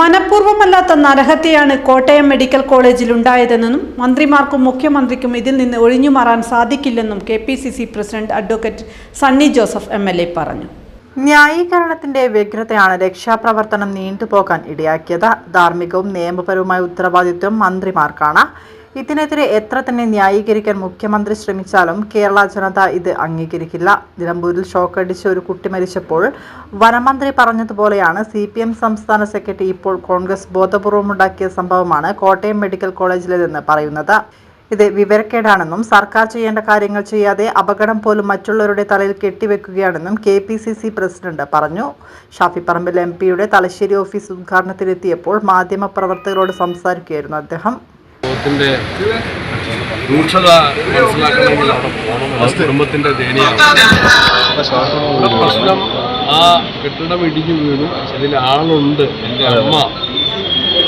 മനഃപൂർവമല്ലാത്ത നരഹത്യയാണ് Kottayam medical കോളേജിൽ ഉണ്ടായതെന്നും മന്ത്രിമാർക്കും മുഖ്യമന്ത്രിക്കും ഇതിൽ നിന്ന് ഒഴിഞ്ഞുമാറാൻ സാധിക്കില്ലെന്നും K P C C president advocate Sunny Joseph M L A പറഞ്ഞു. ന്യായീകരണത്തിന്റെ വ്യഗ്രതയാണ് രക്ഷാപ്രവർത്തനം നീണ്ടുപോകാൻ ഇടയാക്കിയത്. ധാർമ്മികവും നിയമപരവുമായ ഉത്തരവാദിത്വം മന്ത്രിമാർക്കാണ്. ഇതിനെതിരെ എത്ര തന്നെ ന്യായീകരിക്കാൻ മുഖ്യമന്ത്രി ശ്രമിച്ചാലും കേരള ജനത ഇത് അംഗീകരിക്കില്ല. നിലമ്പൂരിൽ ഷോക്കടിച്ച് ഒരു കുട്ടി മരിച്ചപ്പോൾ വനമന്ത്രി പറഞ്ഞതുപോലെയാണ് സി പി എം സംസ്ഥാന സെക്രട്ടറി ഇപ്പോൾ കോൺഗ്രസ് ബോധപൂർവമുണ്ടാക്കിയ സംഭവമാണ് കോട്ടയം മെഡിക്കൽ കോളേജിലെന്ന് പറയുന്നത്. ഇത് വിവരക്കേടാണെന്നും സർക്കാർ ചെയ്യേണ്ട കാര്യങ്ങൾ ചെയ്യാതെ അപകടം പോലും മറ്റുള്ളവരുടെ തലയിൽ കെട്ടിവെക്കുകയാണെന്നും K P C C president പറഞ്ഞു. ഷാഫി പറമ്പിൽ എം പിയുടെ തലശ്ശേരി ഓഫീസ് ഉദ്ഘാടനത്തിലെത്തിയപ്പോൾ മാധ്യമപ്രവർത്തകരോട് സംസാരിക്കുകയായിരുന്നു അദ്ദേഹം. ലോകത്തിന്റെ രൂക്ഷത മനസ്സിലാക്കണമെങ്കിൽ അവിടെ കുടുംബത്തിന്റെ ഇവിടെ പ്രശ്നം ആ കെട്ടിടം ഇടിഞ്ഞു വീണു. അതിൽ ആളുണ്ട്. എന്റെ അമ്മ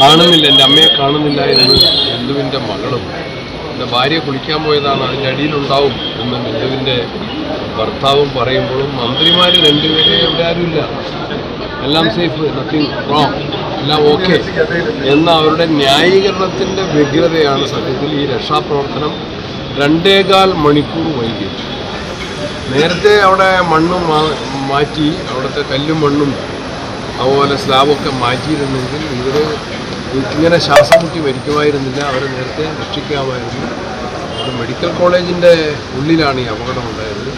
കാണുന്നില്ല. എന്റെ അമ്മയെ കാണുന്നില്ല എന്ന് ബിന്ദുവിന്റെ മകളും എന്റെ ഭാര്യ കുളിക്കാൻ പോയതാണ്. അതിന്റെ അടിയിലുണ്ടാവും എന്ന് ബിന്ദുവിന്റെ ഭർത്താവും പറയുമ്പോഴും മന്ത്രിമാർ രണ്ടുപേരെ എവിടെ ആരുമില്ല. എല്ലാം സേഫ് നത്തിങ് റോങ് എല്ലാം ഓക്കെ. എന്ന അവരുടെ ന്യായീകരണത്തിന്റെ വ്യഗ്രതയാണ് സത്യത്തിൽ ഈ രക്ഷാപ്രവർത്തനം രണ്ടേകാൽ മണിക്കൂർ വൈകി നേരത്തെ അവിടെ മണ്ണും മാറ്റി അവിടുത്തെ കല്ലും മണ്ണും അതുപോലെ സ്ലാബൊക്കെ മാറ്റിയിരുന്നെങ്കിൽ ഇവർ ഇങ്ങനെ ശ്വാസം മുട്ടി മരിക്കുമായിരുന്നില്ല. അവരെ നേരത്തെ രക്ഷിക്കാമായിരുന്നു. മെഡിക്കൽ കോളേജിന്റെ ഉള്ളിലാണ് ഈ അപകടം ഉണ്ടായത്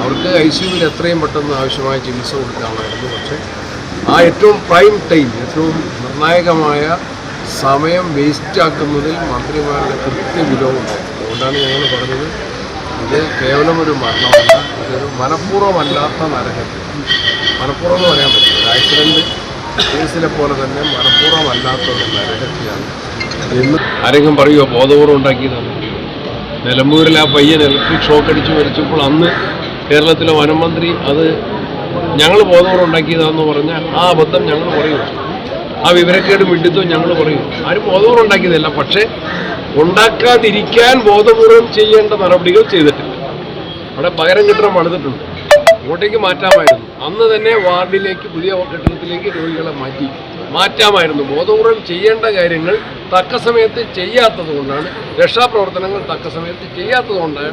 അവർക്ക് ഐ സി യുവിൽ എത്രയും പെട്ടെന്ന് ആവശ്യമായ ചികിത്സ കൊടുക്കാമായിരുന്നു. പക്ഷേ ആ ഏറ്റവും പ്രൈം ടൈം ഏറ്റവും നിർണായകമായ സമയം വേസ്റ്റാക്കുന്നതിൽ മന്ത്രിമാരുടെ കൃത്യവിലോപമുണ്ടായിരുന്നു അതുകൊണ്ടാണ് ഞങ്ങൾ പറഞ്ഞത് ഇത് കേവലം ഒരു മരണമല്ല ഇതൊരു മനഃപൂർവമല്ലാത്ത നരഹത്യ മനഃപൂർവം എന്ന് പറയാൻ പറ്റില്ല. ഒരു ആക്സിഡന്റ് കേസിലെ പോലെ തന്നെ മനഃപൂർവമല്ലാത്ത ഒരു എന്ന് ആരെങ്കിലും പറയുമോ ബോധപൂർവം ഉണ്ടാക്കിയതാണ് നിലമ്പൂരിൽ ആ പയ്യൻ ഇലക്ട്രിക് ഷോക്ക് അടിച്ച് മരിച്ചപ്പോൾ അന്ന് കേരളത്തിലെ വനം മന്ത്രി അത് ഞങ്ങൾ ബോധപൂർവം ഉണ്ടാക്കിയതാണെന്ന് പറഞ്ഞാൽ ആ അബദ്ധം ഞങ്ങൾ പറയും ആ വിവരക്കേട് വിഡിത്തം ഞങ്ങൾ പറയും ആരും ബോധപൂർവം ഉണ്ടാക്കിയതല്ല. പക്ഷേ ഉണ്ടാക്കാതിരിക്കാൻ ബോധപൂർവം ചെയ്യേണ്ട നടപടികൾ ചെയ്തിട്ടില്ല. അവിടെ പകരം കെട്ടിടം പണിതിട്ടുണ്ട്. ഇങ്ങോട്ടേക്ക് മാറ്റാമായിരുന്നു. അന്ന് തന്നെ വാർഡിലേക്ക് പുതിയ കെട്ടിടത്തിലേക്ക് രോഗികളെ മാറ്റി. മാറ്റാമായിരുന്നു. ബോധപൂർവം ചെയ്യേണ്ട കാര്യങ്ങൾ തക്ക സമയത്ത് ചെയ്യാത്തത് കൊണ്ടാണ് രക്ഷാപ്രവർത്തനങ്ങൾ തക്ക സമയത്ത് ചെയ്യാത്തത് കൊണ്ടായ